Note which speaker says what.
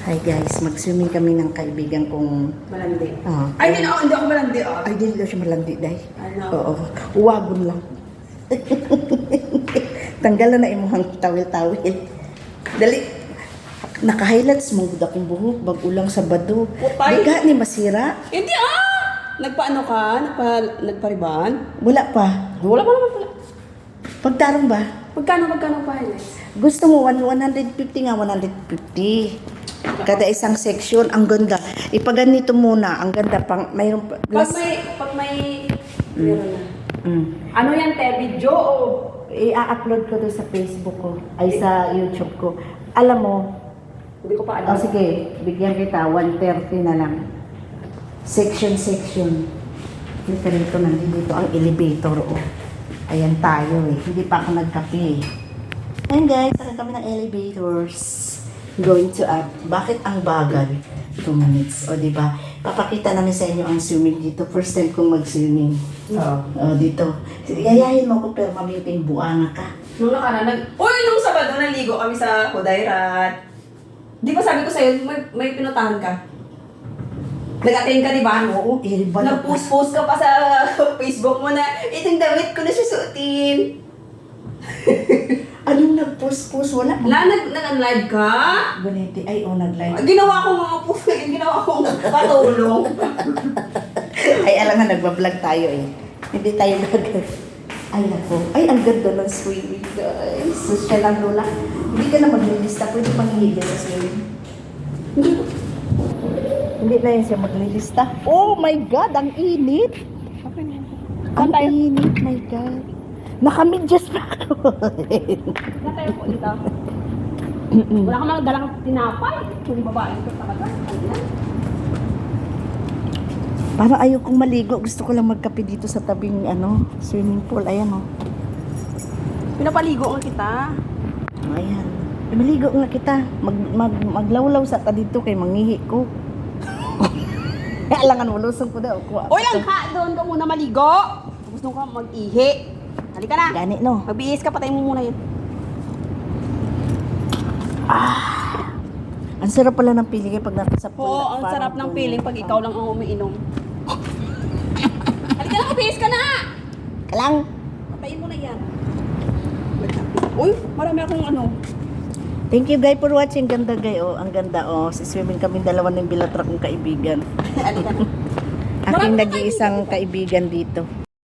Speaker 1: Hi guys, mag-swimming kami ng kaibigan kong...
Speaker 2: Malandi.
Speaker 1: Ah,
Speaker 2: Ay, hindi ako, hindi ako malandi, oh.
Speaker 1: Ay, hindi daw siya malandi, day.
Speaker 2: Ano?
Speaker 1: Oo. Uwagon lang. Tanggalan na imuhang tawil-tawil. Dali. Naka-highlights mong gud akong buhok bag ulang sa bado.
Speaker 2: Upay.
Speaker 1: Di ka ni masira?
Speaker 2: Hindi, ah! Nagpaano ka? Nagpa, nagpariban?
Speaker 1: Wala pa.
Speaker 2: Wala pa naman pala.
Speaker 1: Pagtarong ba?
Speaker 2: Magkano, magkano pa, Alex?
Speaker 1: Gusto mo one- 150 nga 150. Kada isang section, ang ganda. Ipaganito muna, ang ganda pang mayroon pa.
Speaker 2: Pag may, pag may, meron na.
Speaker 1: Mm.
Speaker 2: Ano yan, te? Video o?
Speaker 1: I-upload ko doon sa Facebook ko, ay sa YouTube ko. Alam mo,
Speaker 2: Hindi ko pa
Speaker 1: oh,
Speaker 2: alam.
Speaker 1: sige, bigyan kita, 130 na lang. Section, section. Ka rito, nandito ang elevator, oh. Ayan tayo eh. Hindi pa ako nagkape eh. Ayan guys, sakit kami ng elevators. Going to up. Bakit ang bagal? 2 minutes. O, di ba? Papakita namin sa inyo ang swimming dito. First time kong mag-swimming.
Speaker 2: Oo.
Speaker 1: O, dito. Yayahin mo ko pero mamiping buanga ka.
Speaker 2: Nung nakaraan, nag... Uy, nung Sabado, naligo kami sa Kodairat. Di ba sabi ko sa'yo, may, may pinutahan ka? Nag-attend ka, di ba? Oo.
Speaker 1: Eh, bala-
Speaker 2: Nag-post-post ka pa sa Facebook mo na, itong damit ko na siya
Speaker 1: nag-post-post? Wala.
Speaker 2: Wala, nag, nag-live ka?
Speaker 1: Guniti. Ay, oh, nag-live.
Speaker 2: Ginawa ko mga post, ginawa ko patulong.
Speaker 1: Ay, alam nga, nagbablog tayo eh. Hindi tayo nag... Ay, nako. Ay, ang ganda ng swimming, guys. Social ang lola. Hindi ka na maglilista. Pwede manghihigil sa swimming. Hindi na yun siya maglilista. Oh my God, ang init. Ang init, my. Nakamidyas pa ako.
Speaker 2: Na tayo po dito. Wala ka mga dalang tinapay. Kung babae ka talaga.
Speaker 1: Parang ayokong maligo. Gusto ko lang magkape dito sa tabing ano, swimming pool. Ayan oh.
Speaker 2: Pinapaligo nga kita.
Speaker 1: Ayan. Maligo nga kita. Mag, mag, maglawlaw sa ta dito kay mangihi ko. Alangan mo, lusong ko daw.
Speaker 2: Uy lang ka, doon ka muna maligo. Gusto ko mag-ihi. Halika na.
Speaker 1: Gani no.
Speaker 2: Magbihis ka, patay mo muna yun.
Speaker 1: Ang sarap pala ng piling eh pag nasa pool.
Speaker 2: Oo, ang sarap ng feeling pag ikaw lang ang umiinom. Halika na, magbihis ka na.
Speaker 1: Kalang.
Speaker 2: Patayin mo na yan. Uy, marami akong ano.
Speaker 1: Thank you guys for watching. Ganda guys. Oh, ang ganda oh. Si swimming kami dalawa ng bilatra kong kaibigan. Aking nag-iisang kaibigan dito.